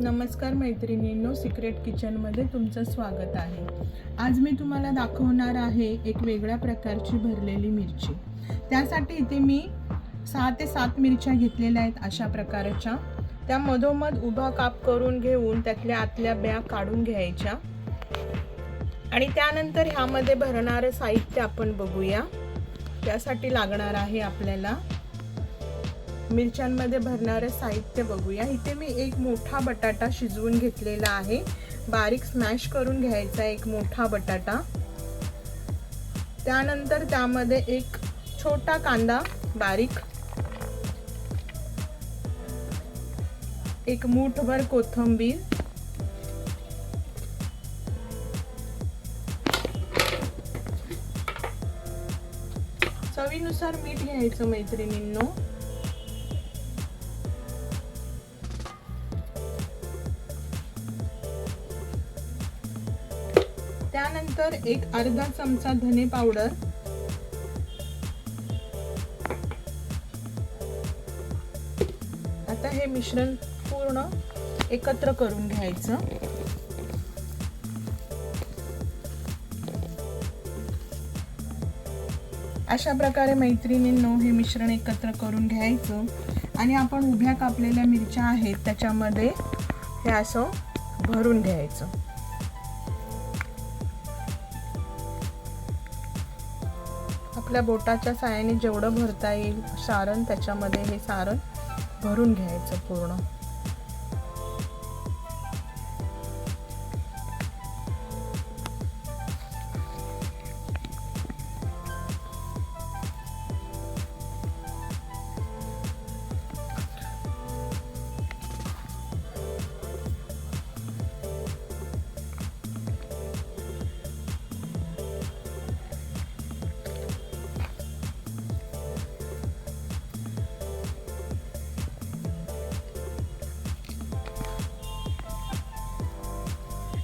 नमस्कार मैत्रिणींनो सिक्रेट किचनमध्ये तुमचं स्वागत आहे. आज मी तुम्हाला दाखवणार आहे एक वेगळ्या प्रकारची भरलेली मिरची. त्यासाठी इथे मी सहा ते सात मिरच्या घेतलेल्या आहेत अशा प्रकारच्या. त्या मधोमध उभा काप करून घेऊन त्यातल्या आतल्या ब्या काढून घ्यायच्या. आणि त्यानंतर ह्यामध्ये भरणारं साहित्य आपण बघूया. त्यासाठी लागणार आहे आपल्याला मिरच्यांमध्ये भरणारं साहित्य बघूया. इथे मी एक मोठा बटाटा शिजवून घेतलेला आहे. बारीक स्मॅश करून घ्यायचा एक मोठा बटाटा. त्यानंतर त्यामध्ये एक छोटा कांदा बारीक. एक मूठभर कोथिंबीर. चवीनुसार मीठ घ्यायचं मैत्रिणींनो. त्यानंतर एक अर्धा चमचा धने पावडर. आता हे मिश्रण पूर्ण एकत्र करून घ्यायचं. अशा प्रकारे मैत्रिणींनो हे मिश्रण एकत्र करून घ्यायचं. आणि आपण उभ्या कापलेल्या मिरच्या आहेत त्याच्यामध्ये हे असं भरून घ्यायचं. आपल्या बोटाच्या साहाय्याने जेवढं भरता येईल सारण त्याच्यामध्ये हे सारण भरून घ्यायचं पूर्ण.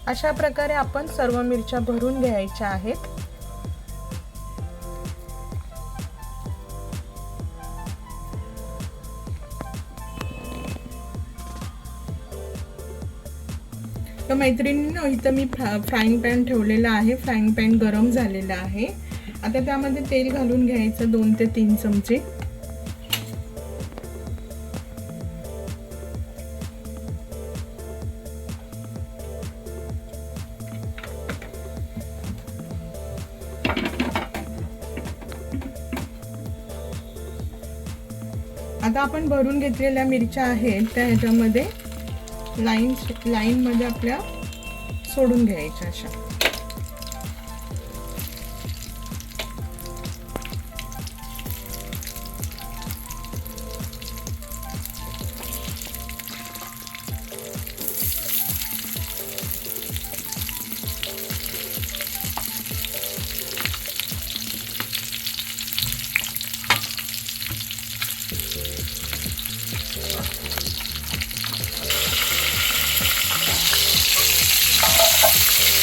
अशा प्रकारे आपण सर्व मिरच्या भरून घ्यायच्या आहेत. तर मैत्रिणींनो इथं मी फ्रा फ्राईंग पॅन ठेवलेला आहे. फ्राईंग पॅन गरम झालेला आहे. आता त्यामध्ये तेल घालून घ्यायचं दोन ते तीन चमचे. आता आपण भरून घेतलेल्या मिरच्या आहेत त्या ह्याच्यामध्ये लाईन लाईनमध्ये आपल्या सोडून घ्यायच्या अशा.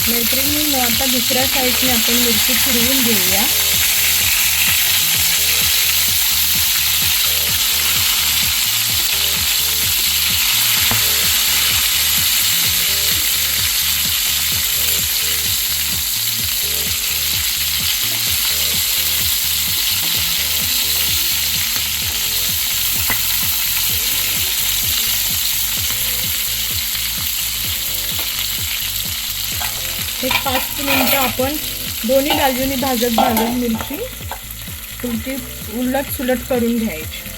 मैत्रिणींनो आता दुसऱ्या साईडने आपण मिरची फिरवून घेऊया. एक पाच मिनटं आपण दोन्ही बाजूनी भाजत भाजत मिरची तुमची उलट सुलट करून घ्यायची.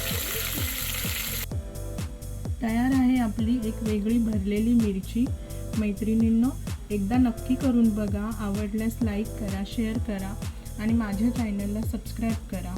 तयार आहे आपली एक वेगळी भरलेली मिरची. मैत्रिणींनो एकदा नक्की करून बघा. आवडल्यास लाईक करा शेअर करा आणि माझ्या चॅनलला सबस्क्राईब करा.